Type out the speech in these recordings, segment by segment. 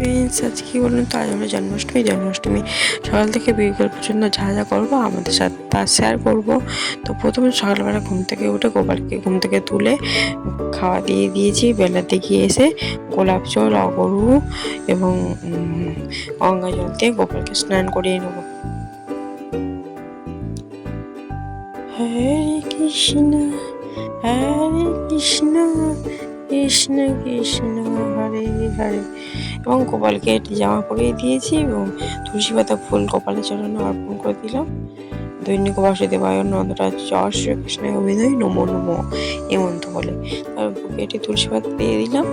Friends আজকে কি বলুন? তো আজ আমরা জন্মাষ্টমী জন্মাষ্টমী সকাল থেকে বিকেল পর্যন্ত যা যা করব, আমাদের সাথে তা শেয়ার করব। তো প্রথমে সকালবেলা ঘুম থেকে উঠে গোপালকে ঘুম থেকে তুলে খাওয়া দিয়ে দিয়েছি। বেলাতে গিয়ে এসে গোলাপ জল, অগরু এবং গঙ্গা জল দিয়ে গোপালকে স্নান করিয়ে নেব। হরে কৃষ্ণ হরে কৃষ্ণ কৃষ্ণ কৃষ্ণ, হরে হরে। এবং গোপালকে একটি জামা পরিয়ে দিয়েছি এবং তুলসী পাতা ফুল কপালে চড়ানো অর্পণ করে দিলাম। দৈনিক বাসুদেবায় নন্দরাজ যশ শ্রীকৃষ্ণ অভিনয় নমো নমো এই মন্ত্র বলে। তারপর বুকে একটি তুলসী পাতা দিয়ে দিলাম।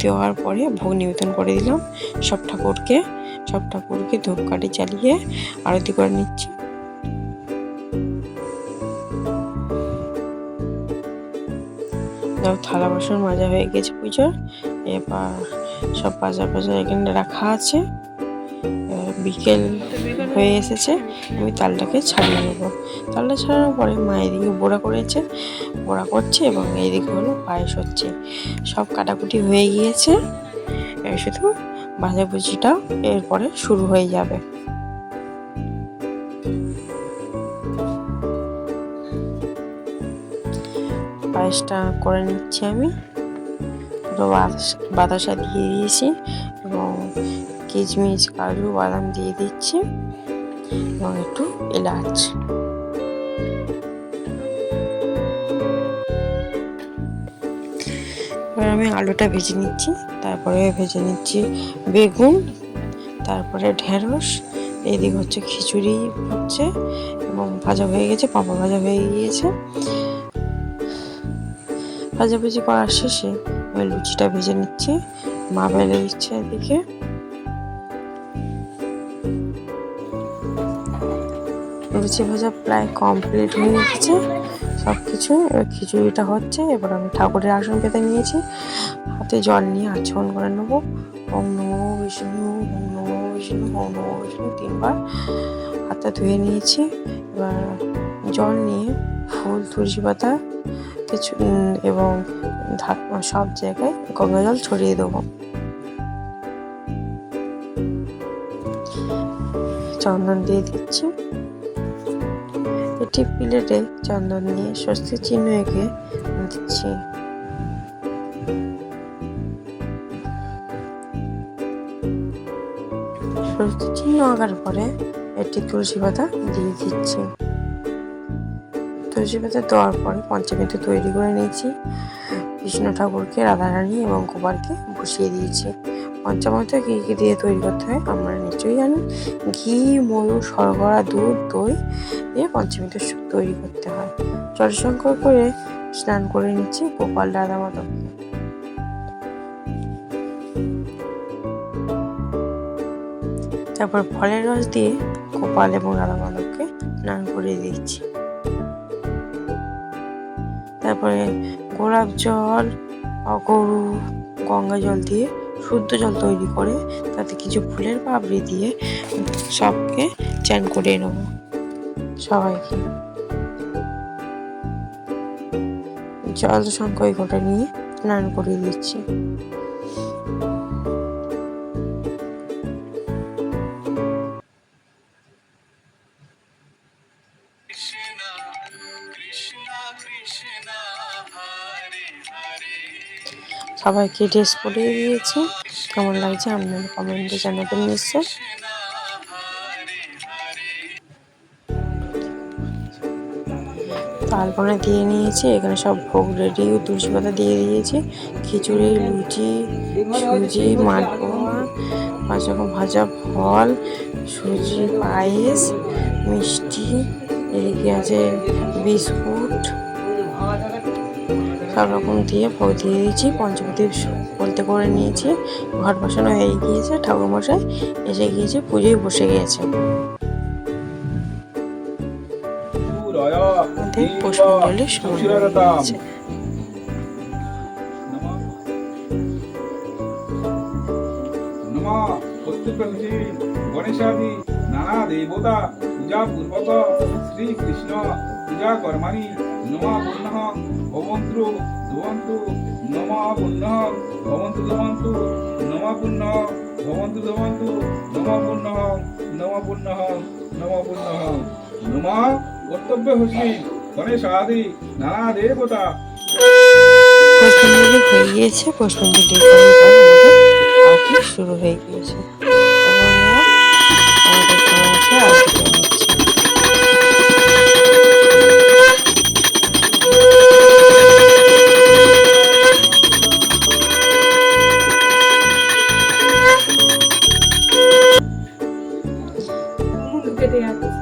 দেওয়ার পরে ভোগ নিবেদন করে দিলাম সব ঠাকুরকে। সব ঠাকুরকে ধূপকাঠি চালিয়ে আরতি করে নিচ্ছি। থালা বাসন মাজা হয়ে গেছে পুজোর এবার সব বাজার বাজার এখানে রাখা আছে। বিকেল হয়ে এসেছে, আমি তালটাকে ছাড়িয়ে নেব। তালটা ছাড়ানোর পরে মা এদিকে বোড়া করেছে, বোড়া করছে এবং এইদিকে হলো পায়েস হচ্ছে। সব কাটাকুটি হয়ে গিয়েছে শুধু ভাজাভুজিটা এরপরে শুরু হয়ে যাবে। পায়েসটা করে নিচ্ছি আমি। পুরো বাতাস- দিয়ে দিয়েছি এবং কিচমিচ, কাজু, বাদাম দিয়ে দিচ্ছি এবং একটু এলাচ। এবার আমি আলুটা ভেজে নিচ্ছি, তারপরে ভেজে নিচ্ছি বেগুন, তারপরে ঢেঁড়স এইদিকে হচ্ছে খিচুড়ি হচ্ছে এবং ভাজা হয়ে গেছে, পাঁপড় ভাজা হয়ে গিয়েছে। ভাজাভুজি করার শেষে আমি লুচিটা ভেজে নিচ্ছি। মা বেলে দিচ্ছে এদিকে। লুচি ভাজা প্রায় কমপ্লিট হয়ে গেছে। সব কিছু এবার খিচুড়িটা হচ্ছে। এবার আমি ঠাকুরের আসন পেতে নিয়েছি। হাতে জল নিয়ে আচমন করে নেব। ওম নমো বিষ্ণু, ওম নমো বিষ্ণু, ওম নমো বিষ্ণু তিনবার হাতটা ধুয়ে নিয়েছি। এবার জল নিয়ে ফুল, তুলসী পাতা, কিছু এবং ঢাক- সব জায়গায় গঙ্গা জল ছড়িয়ে দেবো। চন্দন দিয়ে দিচ্ছি। এটি প্লেটে চন্দন নিয়ে স্বস্তি চিহ্ন এঁকে দিচ্ছি। স্বস্তি চিহ্ন আঁকার পরে একটি তুলসী পাতা দিয়ে দিচ্ছি। তুলসী পাতা দেওয়ার পরে পঞ্চমীতে তৈরি করে নিয়েছি। কৃষ্ণ ঠাকুরকে, রাধারানী এবং গোপালকে বসিয়ে দিয়েছি। পঞ্চামৃত কী কী দিয়ে তৈরি করতে হয় আমরা নিশ্চয়ই জানি। ঘি মধু শর্করা, দুধ, দই দিয়ে পঞ্চমৃত তৈরি করতে হয়। জলসংকর করে স্নান করে নিচ্ছি গোপাল রাধা মাধবকে তারপর ফলের রস দিয়ে গোপাল এবং রাধা মাধবকে স্নান করিয়ে দিচ্ছি। তারপরে গোলাপ জল, অগরু, গঙ্গা জল দিয়ে শুদ্ধ জল তৈরি করে তাতে কিছু ফুলের পাপড়ি দিয়ে সবকে চান করে নেব সবাইকে। জল সংখ্যা ঘটা নিয়ে স্নান করিয়ে দিচ্ছি। সবাইকে ড্রেস পরিয়ে দিয়েছি কেমন লাগছে আপনার কমেন্টে জানাবেন নিশ্চয় Hare. দিয়ে নিয়েছি, এখানে সব ভোগ রেডি তুলসী পাতা দিয়ে দিয়েছি, খিচুড়ি, লুচি, সুজি মালপোয়া পাঁচ রকম ভাজা, ফল, সুজি, পায়েস, মিষ্টি, এদিকে আছে বিস্কুট সব রকম দিয়ে ভোগ দিয়ে দিয়েছি পঞ্চমী বলতে করে নিয়েছি ঘর বসানো হয়ে গিয়েছে ঠাকুরমশাই এসে গিয়েছে পুজোয় বসে গিয়েছে। পুষ্পাঞ্জলির সময় গণেশাদি নানা দেবতা পূর্বক শ্রীকৃষ্ণ পূজা কর্মাণি নমা পুণ্য ভবন্তু, ধুবন্তু, নমা পুণ্য ভবন্তু, ধুবন্তু, নম পুণ্য ভবন্তু ভবন্তু নম পুণ্য নম পুণ্য নম পুণ্য নম কর্তব্য হসি গণেশাদি, নানা দেবতা। হয়ে গিয়েছে পুষ্পাঞ্জলি শুরু হয়ে গিয়েছে? Yeah.